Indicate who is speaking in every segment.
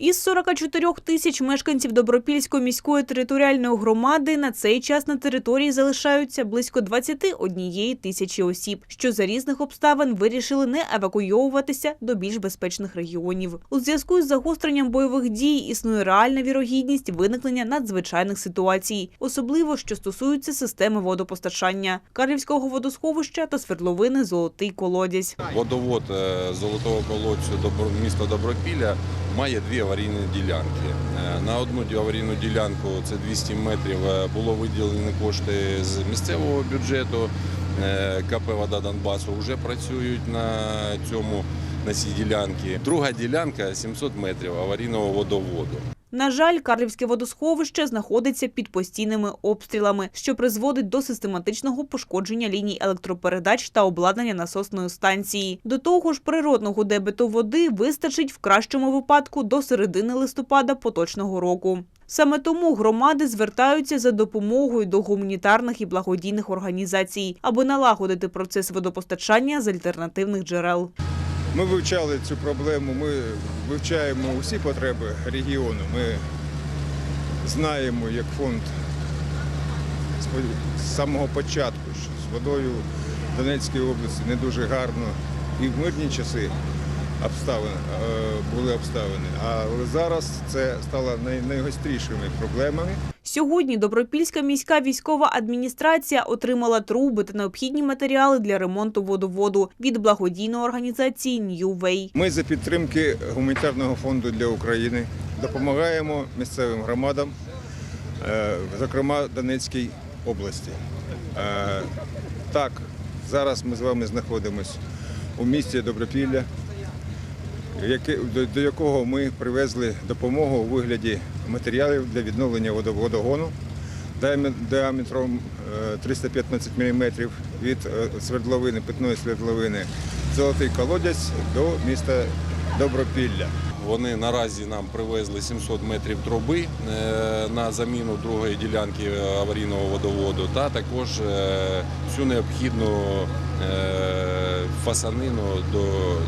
Speaker 1: Із 44 тисяч мешканців Добропільської міської територіальної громади на цей час на території залишаються близько 21 тисячі осіб, що за різних обставин вирішили не евакуйовуватися до більш безпечних регіонів. У зв'язку із загостренням бойових дій існує реальна вірогідність виникнення надзвичайних ситуацій, особливо що стосуються системи водопостачання, Карлівського водосховища та свердловини Золотий колодязь.
Speaker 2: Водовод е, золотого колодцю міста Добропілля має дві аварійні ділянки. Е, На одну аварійну ділянку це 200 метрів е, було виділені кошти з місцевого бюджету. Е, КП Вода Донбасу вже працюють на цьому на цій ділянці. Друга ділянка 700 метрів аварійного водоводу.
Speaker 1: На жаль, Карлівське водосховище знаходиться під постійними обстрілами, що призводить до систематичного пошкодження ліній електропередач та обладнання насосної станції. До того ж, природного дебету води вистачить в кращому випадку до середини листопада поточного року. Саме тому громади звертаються за допомогою до гуманітарних і благодійних організацій, аби налагодити процес водопостачання з альтернативних джерел.
Speaker 3: Ми вивчали цю проблему, ми вивчаємо усі потреби регіону. Ми знаємо, як фонд з- самого початку, що з водою в Донецькій області не дуже гарно і в мирні часи обставини, е, були обставини. Але зараз це стало найгострішими проблемами.
Speaker 1: Сьогодні Добропільська міська військова адміністрація отримала труби та необхідні матеріали для ремонту водоводу від благодійної організації New Way.
Speaker 3: Ми за підтримки гуманітарного фонду для України допомагаємо місцевим громадам, е, зокрема Донецькій області. Е, Так, зараз ми з вами знаходимося у місті Добропілля, до- якого ми привезли допомогу у вигляді матеріалів для відновлення водоводогону діаметром е, 315 мм від е, свердловини, питної свердловини Золотий колодязь до міста Добропілля.
Speaker 2: Вони наразі нам привезли 700 метрів труби е, на заміну другої ділянки е, аварійного водоводу та також е, всю необхідну е, фасанину до,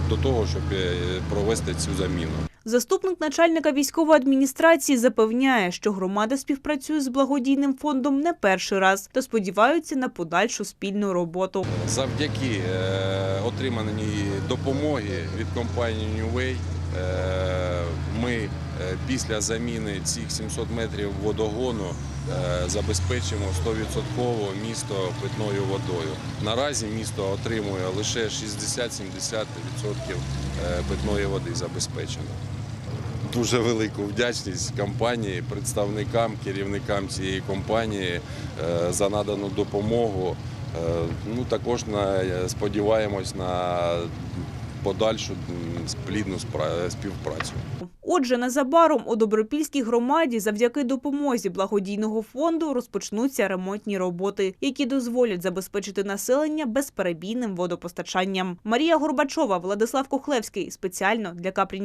Speaker 2: до того, щоб е, провести цю заміну.
Speaker 1: Заступник начальника військової адміністрації запевняє, що громада співпрацює з благодійним фондом не перший раз та сподіваються на подальшу спільну роботу.
Speaker 2: Завдяки е, отриманій допомоги від компанії е, після заміни цих 700 метрів водогону е, забезпечимо 100% місто питною водою. Наразі місто отримує лише 60-70% е, питної води забезпечено. Дуже велику вдячність компанії, представникам, керівникам цієї компанії е, за надану допомогу. Ну, також сподіваємось на подальшу плідну співпрацю.
Speaker 1: Отже, незабаром у Добропільській громаді завдяки допомозі благодійного фонду розпочнуться ремонтні роботи, які дозволять забезпечити населення безперебійним водопостачанням. Марія Горбачова, Владислав Кохлевський спеціально для Капрі.